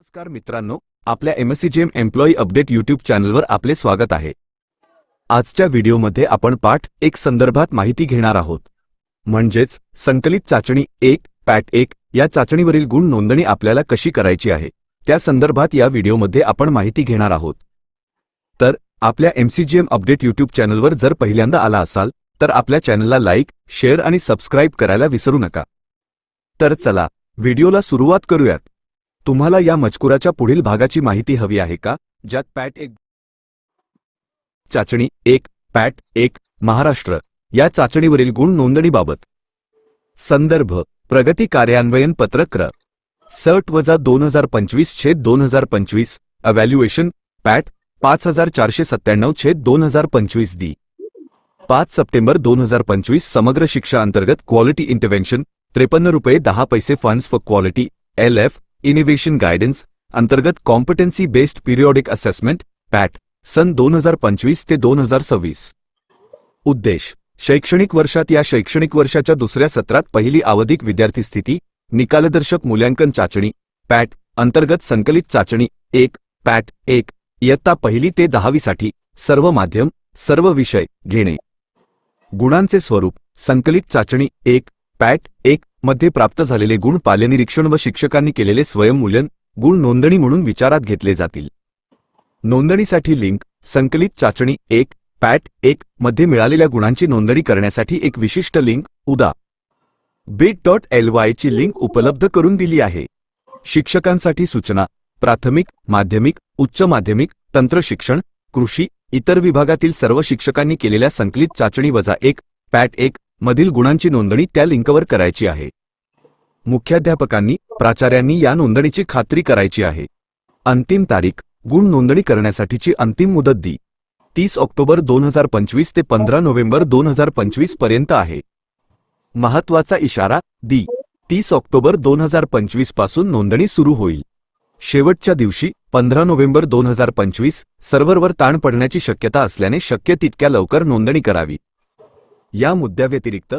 नमस्कार मित्रांनो आपल्या एमएससीजीएम एम्प्लॉई अपडेट यूट्यूब चॅनलवर आपले स्वागत आहे. आजच्या व्हिडिओमध्ये आपण पाठ एक संदर्भात माहिती घेणार आहोत. म्हणजेच संकलित चाचणी एक पॅट एक या चाचणीवरील गुण नोंदणी आपल्याला कशी करायची आहे त्या संदर्भात या व्हिडिओमध्ये आपण माहिती घेणार आहोत. तर आपल्या एमसीजीएम अपडेट यूट्यूब चॅनलवर जर पहिल्यांदा आला असाल तर आपल्या चॅनलला लाईक शेअर आणि सबस्क्राईब करायला विसरू नका. तर चला व्हिडिओला सुरुवात करूयात. तुम्हाला या मजकुराच्या पुढील भागाची माहिती हवी आहे का? ज्यात पॅट एक चाचणी एक पॅट एक महाराष्ट्र. या चाचणीवरील गुण नोंदणीबाबत. संदर्भ प्रगती कार्यान्वयन पत्रक्र सर्ट वजा दोन हजार पंचवीस छेद दोन हजार पंचवीस. अव्हॅल्युएशन पॅट पाच हजार चारशे सत्त्याण्णव छेद दोन हजार पंचवीस दी. पाच सप्टेंबर दोन हजार पंचवीस समग्र शिक्षा अंतर्गत क्वालिटी इंटरव्हेन्शन त्रेपन्न रुपये दहा पैसे funds for quality L F innovation guidance अंतर्गत competency based periodic assessment PAT सन दोन हजार पंचवीस ते दोन हजार सव्वीस. उद्देश शैक्षणिक वर्षात या शैक्षणिक वर्षाच्या दुसऱ्या सत्रात पहिली आवधिक विद्यार्थी स्थिती निकालदर्शक मूल्यांकन चाचणी पॅट अंतर्गत संकलित चाचणी एक पॅट एक इयत्ता पहिली ते दहावीसाठी सर्व माध्यम सर्व विषय घेणे. गुणांचे स्वरूप संकलित चाचणी एक पॅट एक मध्ये प्राप्त झालेले गुण पाल्यनिरीक्षण व शिक्षकांनी केलेले स्वयंमूल्यन गुण नोंदणी म्हणून विचारात घेतले जातील. नोंदणीसाठी लिंक संकलित चाचणी एक पॅट एक मध्ये मिळालेल्या गुणांची नोंदणी करण्यासाठी एक विशिष्ट लिंक उदा. बीट डॉट एल ची लिंक उपलब्ध करून दिली आहे. शिक्षकांसाठी सूचना प्राथमिक माध्यमिक उच्च माध्यमिक तंत्रशिक्षण कृषी इतर विभागातील सर्व शिक्षकांनी केलेल्या संकलित चाचणी वजा एक पॅट एक मधील गुणांची नोंदणी त्या लिंकवर करायची आहे. मुख्याध्यापकांनी प्राचार्यांनी या नोंदणीची खात्री करायची आहे. अंतिम तारीख गुण नोंदणी करण्यासाठीची अंतिम मुदत दी. तीस ऑक्टोबर दोन हजार पंचवीस ते पंधरा नोव्हेंबर दोन हजार पंचवीसपर्यंत आहे. महत्त्वाचा इशारा दी. तीस ऑक्टोबर दोन हजार पंचवीसपासून नोंदणी सुरू होईल. शेवटच्या दिवशी पंधरा नोव्हेंबर दोन हजार पंचवीस सर्व्हरवर ताण पडण्याची शक्यता असल्याने शक्य तितक्या लवकर नोंदणी करावी. या मुद्द्याव्यतिरिक्त